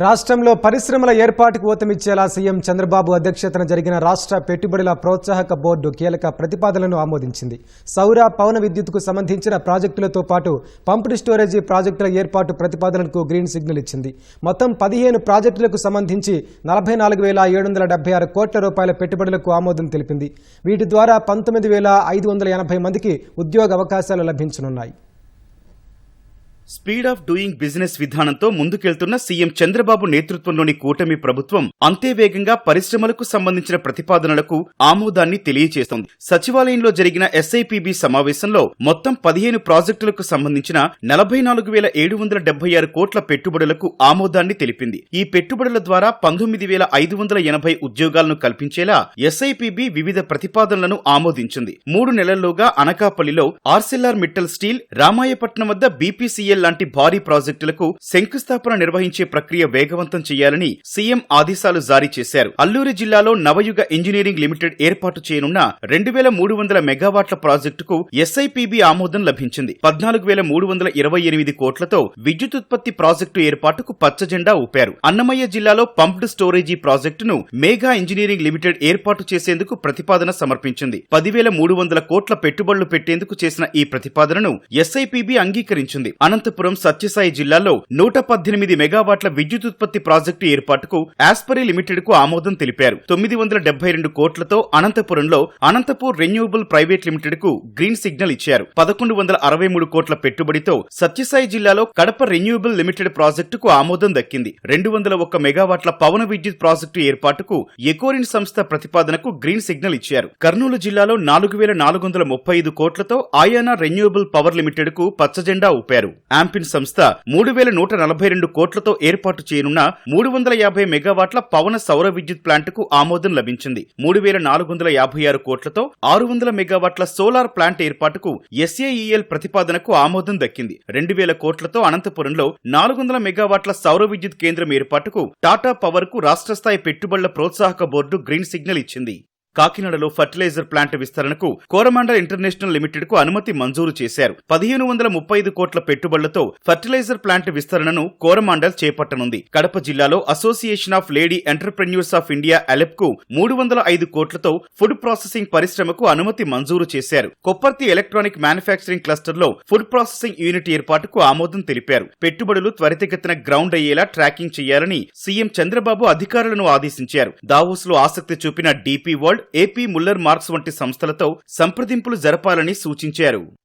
రాష్ట్రంలో పరిశ్రమల ఏర్పాటుకు ఊతమిచ్చేలా సీఎం చంద్రబాబు అధ్యక్షతన జరిగిన రాష్ట్ర పెట్టుబడుల ప్రోత్సాహక బోర్డు కీలక ప్రతిపాదనలను ఆమోదించింది. సౌర పవన విద్యుత్కు సంబంధించిన ప్రాజెక్టులతో పాటు పంప్డ్ స్టోరేజీ ప్రాజెక్టుల ఏర్పాటు ప్రతిపాదనకు గ్రీన్ సిగ్నల్ ఇచ్చింది. మొత్తం పదిహేను ప్రాజెక్టులకు సంబంధించి నలభై నాలుగు వేల ఏడు వందల డెబ్బై ఆరు కోట్ల రూపాయల పెట్టుబడులకు ఆమోదం తెలిపింది. వీటి ద్వారా పంతొమ్మిది వేల ఐదు వందల ఎనభై మందికి ఉద్యోగ అవకాశాలు లభించనున్నాయి. స్పీడ్ ఆఫ్ డూయింగ్ బిజినెస్ విధానంతో ముందుకెళ్తున్న సీఎం చంద్రబాబు నేతృత్వంలోని కూటమి ప్రభుత్వం అంతే వేగంగా పరిశ్రమలకు సంబంధించిన ప్రతిపాదనలకు ఆమోదాన్ని తెలియజేస్తోంది సచివాలయంలో జరిగిన ఎస్ఐపిబి సమావేశంలో మొత్తం పదిహేను ప్రాజెక్టులకు సంబంధించిన నలభై నాలుగు వేల ఏడు వందల డెబ్బై ఆరు కోట్ల పెట్టుబడులకు ఆమోదాన్ని తెలిపింది. ఈ పెట్టుబడుల ద్వారా పంతొమ్మిది వేల ఐదు వందల ఎనభై ఉద్యోగాలను కల్పించేలా ఎస్ఐపిబి వివిధ ప్రతిపాదనలను ఆమోదించింది. మూడు నెలల్లోగా అనకాపల్లిలో ఆర్సెల్ఆర్ మిట్టల్ స్టీల్ రామాయపట్నం వద్ద బీపీసీఎల్ లాంటి భారీ ప్రాజెక్టులకు శంకుస్థాపన నిర్వహించే ప్రక్రియ వేగవంతం చేయాలని సీఎం ఆదేశాలు జారీ చేశారు. అల్లూరి జిల్లాలో నవయుగ ఇంజనీరింగ్ లిమిటెడ్ ఏర్పాటు చేయనున్న రెండు వేల మూడు వందల మెగావాట్ల ప్రాజెక్టుకు ఎస్ఐపిబి ఆమోదం లభించింది. పద్నాలుగు వేల మూడు వందల ఇరవై ఎనిమిది కోట్లతో విద్యుత్ ఉత్పత్తి ప్రాజెక్టు ఏర్పాటుకు పచ్చజెండా ఊపారు. అన్నమయ్య జిల్లాలో పంప్డ్ స్టోరేజీ ప్రాజెక్టును మేఘా ఇంజనీరింగ్ లిమిటెడ్ ఏర్పాటు చేసేందుకు ప్రతిపాదన సమర్పించింది. పదివేల మూడు వందల కోట్ల పెట్టుబడులు పెట్టేందుకు చేసిన ఈ ప్రతిపాదనను ఎస్ఐపిబి అంగీకరించింది. అనంతరం అనంతపురం సత్యసాయి జిల్లాలో నూట పద్దెనిమిది మెగావాట్ల విద్యుత్ ఉత్పత్తి ప్రాజెక్టు ఏర్పాటుకు ఆస్పరీ లిమిటెడ్కు ఆమోదం తెలిపారు. తొమ్మిది వందల డెబ్బై రెండు కోట్లతో అనంతపురంలో అనంతపూర్ రెన్యూవబుల్ ప్రైవేట్ లిమిటెడ్కు గ్రీన్ సిగ్నల్ ఇచ్చారు. పదకొండు వందల అరవై మూడు కోట్ల పెట్టుబడితో సత్యసాయి జిల్లాలో కడప రెన్యూవబుల్ లిమిటెడ్ ప్రాజెక్టుకు ఆమోదం దక్కింది. రెండు వందల ఒక్క మెగావాట్ల పవన విద్యుత్ ప్రాజెక్టు ఏర్పాటుకు ఎకోరిన్ సంస్థ ప్రతిపాదనకు గ్రీన్ సిగ్నల్ ఇచ్చారు. కర్నూలు జిల్లాలో నాలుగు వేల నాలుగు వందల ముప్పై ఐదు కోట్లతో ఆయానా రెన్యూవబుల్ పవర్ లిమిటెడ్కు పచ్చజెండా ఊపారు. ఆంపిన్ సంస్థ మూడు వేల నూట నలభై రెండు కోట్లతో ఏర్పాటు చేయనున్న మూడు వందల యాభై మెగావాట్ల పవన సౌర విద్యుత్ ప్లాంట్కు ఆమోదం లభించింది. మూడు వేల నాలుగు వందల యాభై ఆరు కోట్లతో ఆరు వందల మెగావాట్ల సోలార్ ప్లాంట్ ఏర్పాటుకు ఎస్ఏఈఎల్ ప్రతిపాదనకు ఆమోదం దక్కింది. రెండు వేల కోట్లతో అనంతపురంలో నాలుగు వందల మెగావాట్ల సౌర విద్యుత్ కేంద్రం ఏర్పాటుకు టాటా పవర్కు రాష్ట్ర స్థాయి పెట్టుబడుల ప్రోత్సాహక బోర్డు గ్రీన్ సిగ్నల్ ఇచ్చింది. కాకినాడలో ఫర్టిలైజర్ ప్లాంట్ విస్తరణకు కోరమాండల్ ఇంటర్నేషనల్ లిమిటెడ్కు అనుమతి మంజూరు చేశారు. పదిహేను వందల ముప్పై ఐదు కోట్ల పెట్టుబడులతో ఫర్టిలైజర్ ప్లాంట్ విస్తరణను కోరమాండల్ చేపట్టనుంది. కడప జిల్లాలో association of lady entrepreneurs of India అలెప్కు మూడు వందల ఐదు కోట్లతో ఫుడ్ ప్రాసెసింగ్ పరిశ్రమకు అనుమతి మంజూరు చేశారు. కొప్పర్తి ఎలక్ట్రానిక్ మ్యానుఫ్యాక్చరింగ్ క్లస్టర్లో ఫుడ్ ప్రాసెసింగ్ యూనిట్ ఏర్పాటుకు ఆమోదం తెలిపారు. పెట్టుబడులు త్వరితగతిన గ్రౌండ్ అయ్యేలా ట్రాకింగ్ చేయాలని సీఎం చంద్రబాబు అధికారులను ఆదేశించారు. దావోస్లో ఆసక్తి చూపిన DP world AP Moller Maersk వంటి సంస్థలతో సంప్రదింపులు జరపాలని సూచించారు.